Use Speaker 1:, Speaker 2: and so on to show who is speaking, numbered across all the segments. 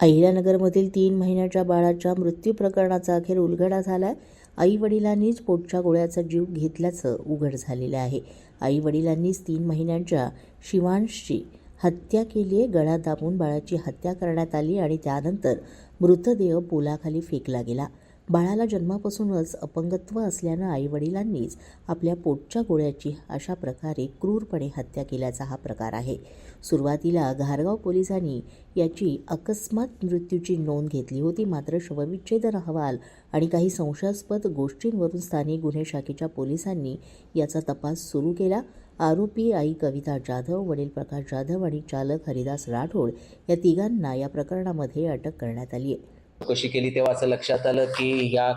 Speaker 1: अहिल्यानगरमधील तीन महिन्याच्या बाळाच्या मृत्यू प्रकरणाचा अखेर उलगडा झालाय. आई वडिलांनीच पोटच्या गोळ्याचा जीव घेतल्याचं उघड झालेलं आहे. आई वडिलांनीच तीन महिन्यांच्या शिवांशची हत्या केली आहे गळा दाबून बाळाची हत्या करण्यात आली आणि त्यानंतर मृतदेह पोलाखाली फेकला गेला. बाळाला जन्मापासूनच अपंगत्व असल्यानं आईवडिलांनीच आपल्या पोटच्या गोळ्याची अशा प्रकारे क्रूरपणे हत्या केल्याचा हा प्रकार आहे. सुरुवातीला घारगाव पोलिसांनी याची अकस्मात मृत्यूची नोंद घेतली होती. मात्र शवविच्छेदन अहवाल आणि काही संशयास्पद गोष्टींवरून स्थानिक गुन्हे शाखेच्या पोलिसांनी याचा तपास सुरू केला. आरोपी आई कविता जाधव वडील प्रकाश जाधव आणि चालक हरिदास राठोड या तिघांना या प्रकरणामध्ये अटक करण्यात आली आहे.
Speaker 2: चौकशी केली तेव्हा असं लक्षात आलं की या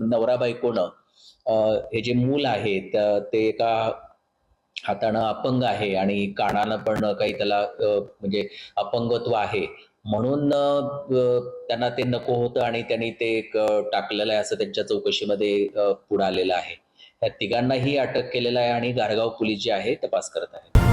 Speaker 2: नवरा बायकोनं हे जे मूल आहे ते एका हातानं अपंग आहे आणि कानानं पण काही त्याला म्हणजे अपंगत्व आहे. म्हणून त्यांना ते नको होतं आणि त्यांनी ते एक, टाकलेलं आहे असं त्यांच्या चौकशीमध्ये पुढे आलेलं आहे. या तिघांनाही अटक केलेलं आहे आणि गारगाव पोलीस जे आहे तपास करत आहे